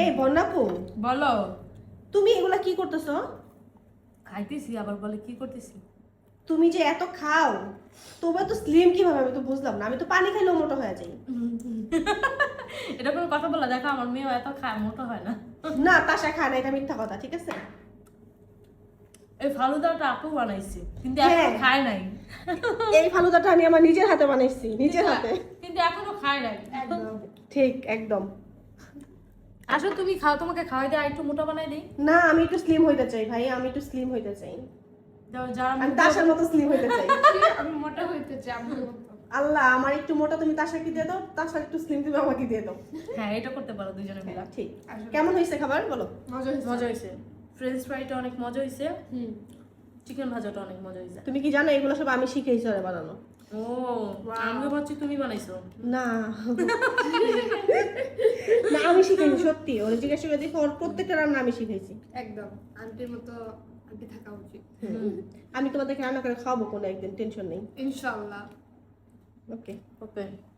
এই বন্যাপু বলো। তুমি এগুলা কি করতেছো? খাইতেছি আবার বলে কি করতেছি? তুমি যে এত খাও তবে তো স্লিম কীভাবে? আমি তো বুঝলাম না। আমি তো পানি খাইলেও মোটা হয়ে যাই। এটা কোনো কথা বলা দেখো আমার মেয়েও এত খায় মোটো হয় না। না তাসা খায় না এটা মিথ্যা কথা ঠিক আছে? এই ফালুদাটা আপু বানাইছে কিন্তু হ্যাঁ। এখনও খায় নাই। এই ফালুদাটা আমি আমার নিজের হাতে বানাইছি নিজের হাতে। কিন্তু এখনও খায় নাই। ঠিক একদম। আসো তুমি খাও তোমাকে খাওয়াই দিয়ে একটু মোটা বানাই দিই। না আমি একটু স্লিম হইতে চাই ভাই আমি একটু স্লিম হইতে চাই। যারা আমি তাসার মতো স্লিম হইতে চাই। আমি মোটা হইতে চাই মতো। আল্লাহ আমার একটু মোটা তুমি তাসাকে দিয়ে দাও তাসার একটু স্লিম তুমি আমাকে দিয়ে দাও। হ্যাঁ এটা করতে পারো দুজনে মিলে। ঠিক। কেমন হয়েছে খাবার বলো? মজা হয়েছে। মজা হয়েছে। ফ্রেঞ্চ ফ্রাইটা অনেক মজা হয়েছে। হুম। চিকেন ভাজাটা অনেক মজা হয়েছে। তুমি কি জানো এগুলো সব আমি শিখেছি বানানো। ও আমি ভাবছি তুমি বানাইছো। না। না আমি শিখেছি সত্যি। ওরে জিজ্ঞাসা করে দেখো ওর প্রত্যেকটা রান্না আমি শিখেছি একদম। আন্টির মতো আন্টি থাকা উচিত। আমি তোমাদেরকে রান্না করে খাওয়াবো কোনো একদিন টেনশন নেই। ইনশাল্লাহ। ওকে। ওকে।